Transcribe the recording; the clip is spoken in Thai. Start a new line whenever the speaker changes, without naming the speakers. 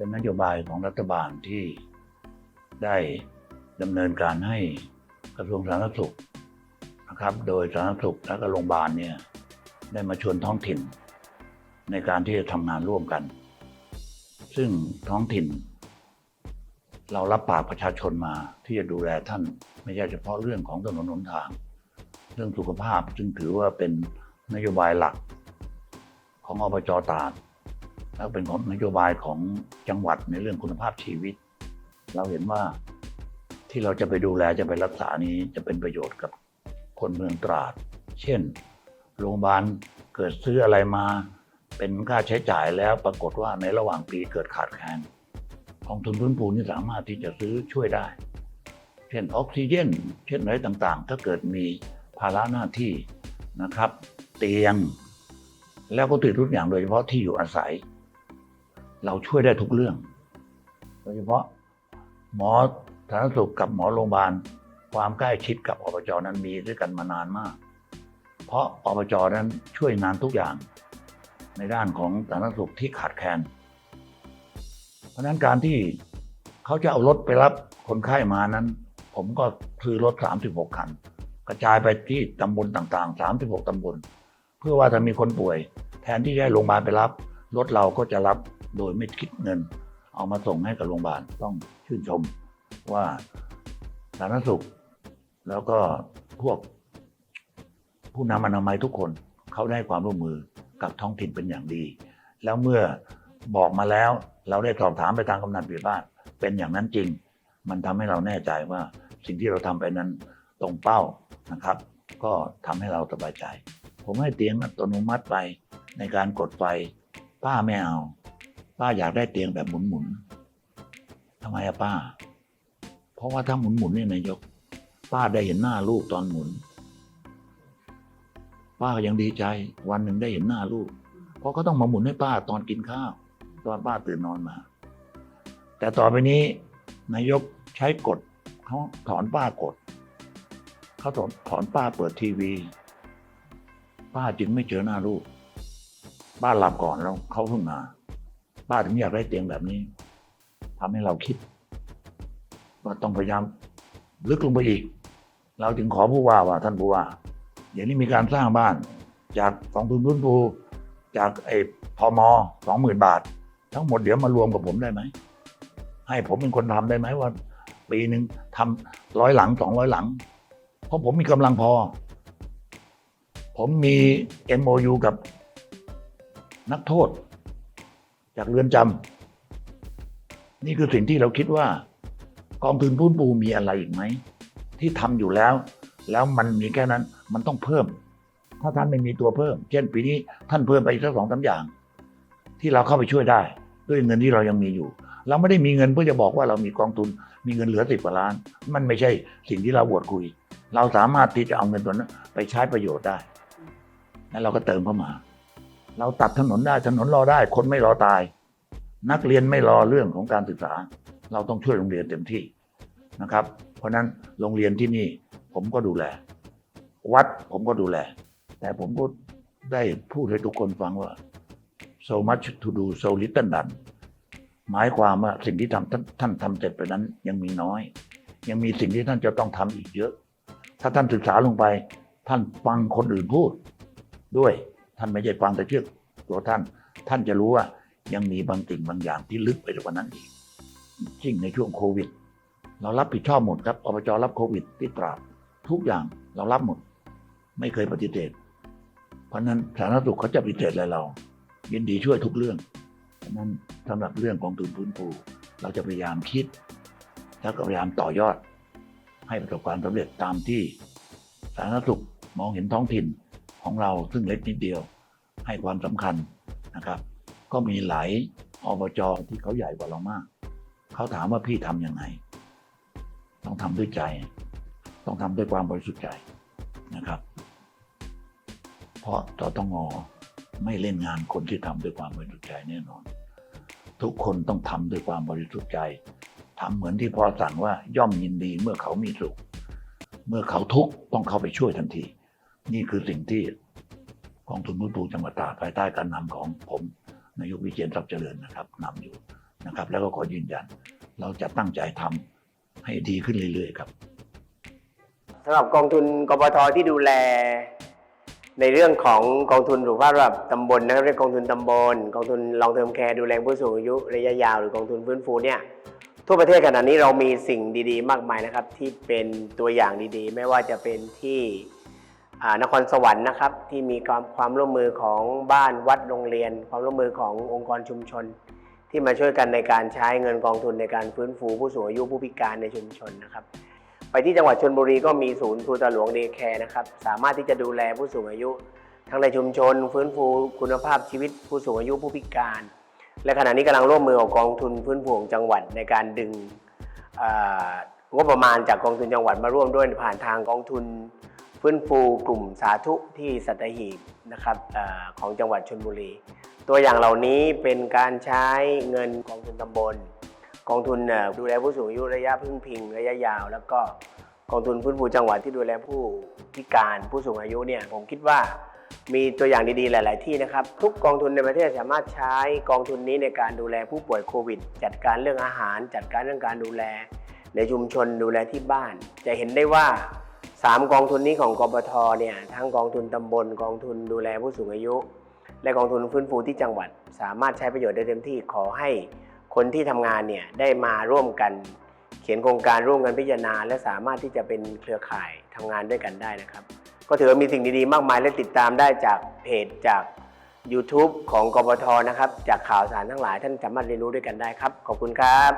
เป็นนโยบายของรัฐบาลที่ได้ดำเนินการให้กระทรวงสาธารณสุขนะครับ โดยสาธารณสุขและก็โรงพยาบาลเนี่ยได้มาชวนท้องถิ่น ในการที่จะทำงานร่วมกัน ซึ่งท้องถิ่น เรารับปากประชาชนมาที่จะดูแลท่านไม่ใช่เฉพาะเรื่องของถนนหนทาง เรื่องสุขภาพซึ่งถือว่าเป็นนโยบายหลักของอบจตาด แล้วเป็นของนโยบายของจังหวัดในเรื่องคุณภาพชีวิต เราเห็นว่าที่เราจะไปดูแลจะไปรักษานี้จะเป็นประโยชน์กับคนเมืองตราด เช่น โรงพยาบาลเกิดซื้ออะไรมาเป็นค่าใช้จ่ายแล้วปรากฏว่าในระหว่างปีเกิดขาดแคลนกองทุนพื้นฟูนี่สามารถที่จะซื้อช่วยได้ เช่นออกซิเจนเช่นอะไรต่างๆ ถ้าเกิดมีภาระหน้าที่นะครับ เตียง แล้วก็ติดทุกอย่างโดยเฉพาะที่อยู่อาศัย เราช่วยได้ทุกเรื่อง โดยเฉพาะหมอสาธารณสุขกับหมอโรงพยาบาล ความใกล้ชิดกับอบจนั้นมีด้วยกันมานานมาก เพราะอบจนั้นช่วยงานทุกอย่าง ในด้านของสาธารณสุขที่ขาดแคลน เพราะนั้นการที่เขาจะเอารถไปรับคนไข้มานั้น ผมก็ซื้อรถ 36 คัน กระจายไปที่ตำบลต่างๆ 36 ตำบล เพื่อว่าถ้ามีคนป่วย แทนที่จะให้โรงพยาบาลไปรับ รถเราก็จะรับ โดยไม่คิดเงิน เอามาส่งให้กับโรงพยาบาลต้องชื่นชมว่าสาธารณสุข แล้วก็พวกผู้นำอนามัยทุกคนเขาได้ความร่วมมือกับท้องถิ่นเป็นอย่างดี แล้วเมื่อบอกมาแล้วเราได้สอบถามไปทางกำนันผู้บ้าน เป็นอย่างนั้นจริง มันทำให้เราแน่ใจว่าสิ่งที่เราทำไปนั้นตรงเป้านะครับ ก็ทำให้เราสบายใจ ผมให้เตียงอัตโนมัติไปในการกดไฟป้าไม่เอา ป้าอยากได้เตียงแบบหมุนๆทำไมอะป้า เพราะว่าถ้าหมุนๆเนี่ยนายก ป้าได้เห็นหน้าลูกตอนหมุน ป้ายังดีใจ วันหนึ่งได้เห็นหน้าลูก เพราะเขาต้องมาหมุนให้ป้าตอนกินข้าว ตอนป้าตื่นนอนมา แต่ต่อไปนี้ นายกใช้กฎเขาถอนป้ากฎเขาถอนถอนป้าเปิดทีวี ป้าจึงไม่เจอหน้าลูก ป้าหลับก่อนแล้วเขาเพิ่งมา ป้าถึงอยากได้เตียงแบบนี้ทำให้เราคิดว่าต้องพยายามลึกลงไปอีก เราจึงขอผู้ว่าว่าท่านผู้ว่าอย่างนี้มีการสร้างบ้านจากกองทุนพื้นฟูจากไอ้พมสองหมื่นบาท ทั้งหมดเดี๋ยวมารวมกับผมได้ไหม ให้ผมเป็นคนทำได้ไหมว่า ปีหนึ่งทำร้อยหลังสองร้อยหลัง เพราะผมมีกำลังพอ ผมมี MOU กับนักโทษ จากเรือนจำนี่คือสิ่งที่เราคิดว่า กองทุนพื้นปูมีอะไรอีกไหม ที่ทำอยู่แล้ว แล้วมันมีแค่นั้นมันต้องเพิ่ม ถ้าท่านไม่มีตัวเพิ่ม เช่นปีนี้ท่านเพิ่มไปสักสองสาอย่าง ที่เราเข้าไปช่วยได้ ด้วยเงินที่เรายังมีอยู่ เราไม่ได้มีเงินเพื่อจะบอกว่าเรามีกองทุนมีเงินเหลือสิบกว่าล้าน มันไม่ใช่สิ่งที่เราบวดคุย เราสามารถที่จะเอาเงินตัวนั้นไปใช้ประโยชน์ได้แล้วเราก็เติมเข้ามา เราตัดถนนได้ถนนรอได้ คนไม่รอตาย นักเรียนไม่รอเรื่องของการศึกษา เราต้องช่วยโรงเรียนเต็มที่นะครับ เพราะนั้นโรงเรียนที่นี่ผมก็ดูแล วัดผมก็ดูแล แต่ผมก็ได้พูดให้ทุกคนฟังว่า so much to do so little done หมายความว่าสิ่งที่ทำท่านท่านทำเสร็จไปนั้นยังมีน้อย ยังมีสิ่งที่ท่านจะต้องทำอีกเยอะ ถ้าท่านศึกษาลงไป ท่านฟังคนอื่นพูดด้วย ท่านไม่ใช่ฟังแต่เชื่อตัวท่าน ท่านจะรู้ว่ายังมีบางสิ่งบางอย่างที่ลึกไปกว่านั้นอีกยิ่งในช่วงโควิด เรารับผิดชอบหมดครับอบจรับโควิดที่ตราดทุกอย่างเรารับหมด ไม่เคยปฏิเสธเพราะนั้นสาธารณสุขเขาจะปฏิเสธอะไรเรา ยินดีช่วยทุกเรื่องเพราะนั้นสำหรับเรื่องกองทุนพื้นฟูเราจะพยายามคิด แล้วก็พยายามต่อยอด ให้ประสบความสำเร็จตามที่สาธารณสุขมองเห็นท้องถิ่น ของเราซึ่งเล็กนิดเดียวให้ความสำคัญนะครับ ก็มีหลายอบจที่เขาใหญ่กว่าเรามาก เขาถามว่าพี่ทำยังไง ต้องทำด้วยใจ ต้องทำด้วยความบริสุทธิ์ใจนะครับ เพราะตตงอไม่เล่นงานคนที่ทำด้วยความบริสุทธิ์ใจแน่นอน ทุกคนต้องทำด้วยความบริสุทธิ์ใจทำเหมือนที่พ่อสั่งว่าย่อมยินดีเมื่อเขามีสุข เมื่อเขาทุกข์ต้องเข้าไปช่วยทันที นี่คือสิ่งที่กองทุนพื้นฟูจังหวัดตราดภายใต้การนำของผมนายกวิเชียนทรัพย์เจริญนะครับนำอยู่นะครับ แล้วก็ขอยืนยัน เราจะตั้งใจทำให้ดีขึ้นเรื่อยๆครับ
สำหรับกองทุนกปทที่ดูแล ในเรื่องของกองทุนสุขภาพระดับตำบลนะครับเรียกกองทุนตำบล กองทุนลองเทอมแคร์ดูแลผู้สูงอายุระยะยาวหรือกองทุนฟื้นฟูเนี่ยทั่วประเทศขณะนี้เรามีสิ่งดี ๆ มากมายนะครับ ที่เป็นตัวอย่างดีๆ ไม่ว่าจะเป็นที่ นครสวรรค์นะครับที่มีความความร่วมมือของบ้านวัดโรงเรียน ความร่วมมือขององค์กรชุมชน ที่มาช่วยกันในการใช้เงินกองทุนในการฟื้นฟูผู้สูงอายุผู้พิการในชุมชนนะครับ ไปที่จังหวัดชนบุรีก็มีศูนย์ครูตาหลวงเดย์แคร์นะครับสามารถที่จะดูแลผู้สูงอายุ ทั้งในชุมชน ฟื้นฟูคุณภาพชีวิตผู้สูงอายุผู้พิการ และขณะนี้กำลังร่วมมือกับกองทุนฟื้นฟูของจังหวัดในการดึงอ่องบประมาณจากกองทุนจังหวัดมาร่วมด้วยผ่านทางกองทุน ฟื้นฟูกลุ่มสาธุที่สัตหีบนะครับอของจังหวัดชนบุรี ตัวอย่างเหล่านี้เป็นการใช้เงินกองทุนตำบล กองทุนดูแลผู้สูงอายุระยะพึ่งพิงระยะยาว แล้วก็กองทุนฟื้นฟูจังหวัดที่ดูแลผู้พิการผู้สูงอายุเนี่ยผมคิดว่ามีตัวอย่างดีๆ หลาย ๆ ที่นะครับ ทุกกองทุนในประเทศสามารถใช้กองทุนนี้ในการดูแลผู้ป่วยโควิด จัดการเรื่องอาหาร จัดการเรื่องการดูแล ในชุมชนดูแลที่บ้าน จะเห็นได้ว่า 3กองทุนนี้ของกบทเนี่ยทั้งกองทุนตำบลกองทุนดูแลผู้สูงอายุ และกองทุนฟื้นฟูที่จังหวัด สามารถใช้ประโยชน์ได้เต็มที่ขอให้คนที่ทำงานเนี่ยได้มาร่วมกัน เขียนโครงการร่วมกันพิจารณา และสามารถที่จะเป็นเครือข่ายทำงานด้วยกันได้นะครับ ก็ถือว่ามีสิ่งดีๆ มากมายและติดตามได้จากเพจจาก YouTube ของกบทนะครับ จากข่าวสารทั้งหลายท่านสามารถเรียนรู้ด้วยกันได้ครับ ขอบคุณครับ